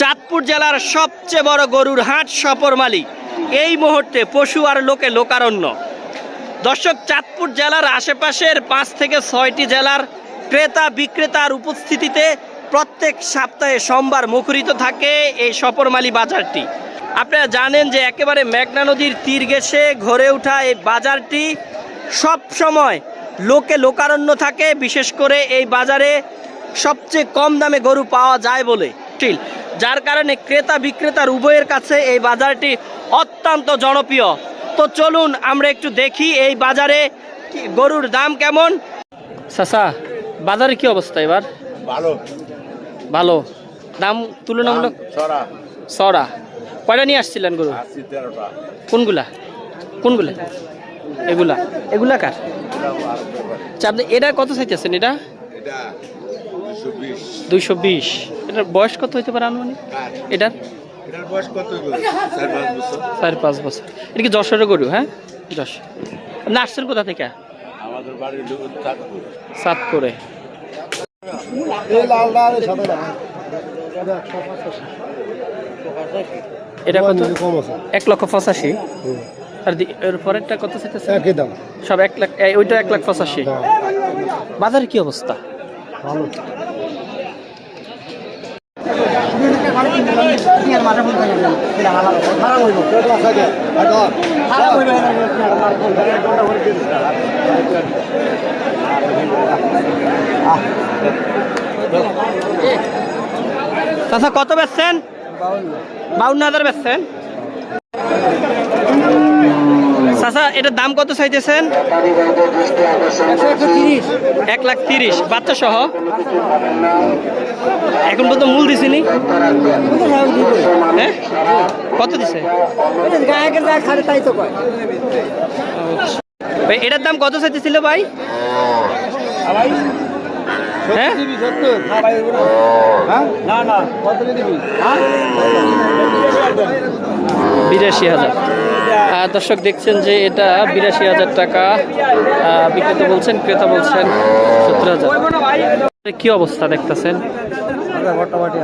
চাঁদপুর জেলার সবচেয়ে বড় গরুর হাট সপরমালি এই মুহূর্তে পশু আর লোকে লোকারণ্য। দর্শক, চাঁদপুর জেলার আশেপাশের পাঁচ থেকে ছয়টি জেলার ক্রেতা বিক্রেতার উপস্থিতিতে প্রত্যেক সপ্তাহে সোমবার মুখরিত থাকে এই সপরমালি বাজারটি। আপনারা জানেন যে একেবারে মেঘনা নদীর তীর ঘেঁষে ঘরে ওঠা এই বাজারটি সব সময় লোকে লোকারণ্য থাকে। বিশেষ করে এই বাজারে সবচেয়ে কম দামে গরু পাওয়া যায় বলে ঠিক যার কারণে ক্রেতা বিক্রেতার উভয়ের কাছে এই বাজারটি অত্যন্ত জনপ্রিয়। তো চলুন আমরা একটু দেখি এই বাজারে গরুর দাম কেমন। সাসা বাজারে কি অবস্থা এবার? ভালো। ভালো। দাম তুলনামূলক সরা কয়টা নিয়ে আসছিলেন গরু? কোনগুলা? কোনগুলা? এগুলা। এগুলা কার? আচ্ছা, আপনি এটা কত চাইতেছেন এটা দুইশো বিশ। এটার বয়স কত হইতে পারে আনুমানিক? এটার? এটার বয়স কত হইল? চার পাঁচ বছর। এটা কি যশোরের গরু হ্যাঁ? যশ আপনি আসছেন কোথা থেকে? আমাদের চাঁদপুর। সাতপুরে এটা কত? এক লক্ষ পঁচাশি। আর এর পরেরটা কত চাইতেছে একই দাম। সব এক লাখ ওইটা এক লাখ পঁচাশি। বাজারে কি অবস্থা? ভালো। কত বেচছেন? বাউন্ন হাজার বেচছেন? চাচা এটার দাম কত চাইতেছেন? এক লাখ তিরিশ। বাচ্চা সহ? এখন পর্যন্ত মূল দিছিনি হ্যাঁ? কত দিছে? ভাই এটার দাম কত চাইতেছিল ভাই? হ্যাঁ? বিরাশি হাজার। দর্শক দেখছেন যে এটা বিরাশি হাজার টাকা। বিক্রেতা বলছেন ক্রেতা বলছেন সত্তর হাজার। কি অবস্থা দেখতেছেন? মোটামুটি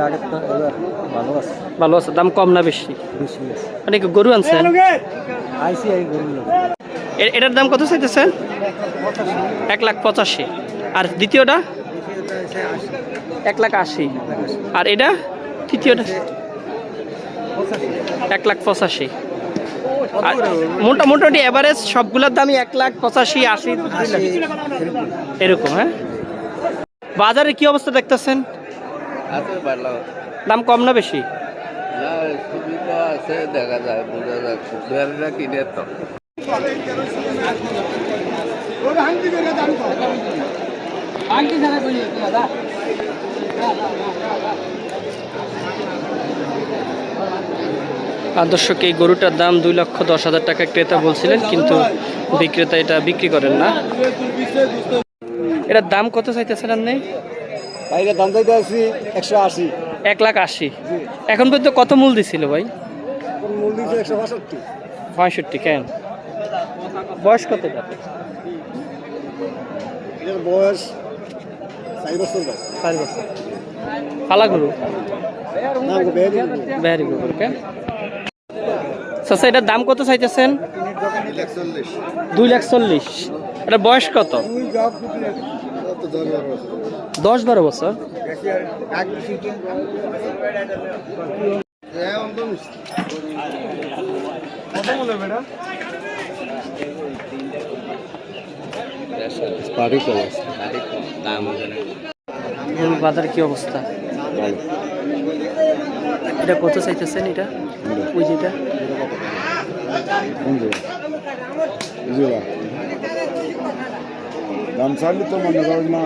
ভালো আছে। ভালো আছে দাম কম না বেশি? বেশি মানে কি গরু আনছেন? আইসি আই গরুল এটার দাম কত চাইতেছেন? এক লাখ পঁচাশি। আর দ্বিতীয়টা? এক লাখ আশি। আর এটা? তৃতীয়টা? এক লাখ পঁচাশি। মোটামুটি অ্যাভারেজ সবগুলোর দামই এক লাখ পঁচাশি আশি এরকম হ্যাঁ? বাজারে কি অবস্থা দেখতেছেন? দাম কম না বেশি? দেখা যায় বোঝা যাচ্ছে কিনে তো। দর্শক এই গরুটার দাম দুই লক্ষ দশ হাজার টাকা ক্রেতা বলছিলেন কিন্তু বিক্রেতা এটা বিক্রি করেন না। এটার দাম কত চাইতেছেন আপনি? বাইরে দাম দিতে আছি একশো আশি। এক লাখ আশি। এখন পর্যন্ত কত মূল দিছিল ভাই? মূল দিচ্ছে একশো বাষট্টি পঁয়ষট্টি কেন? বয়স কত এটা? বয়স চার বছর চার বছর। পালা গরু? ভেরি গুড কেন? আচ্ছা এটার দাম কত চাইতেছেন? দুই লাখ চল্লিশ। এটা বয়স কত? দশ বারো বছর। বাজার কি অবস্থা? এটা কত চাইতেছেন এটা? ওই যেটা? দাম চাইলে তো মনে করেন না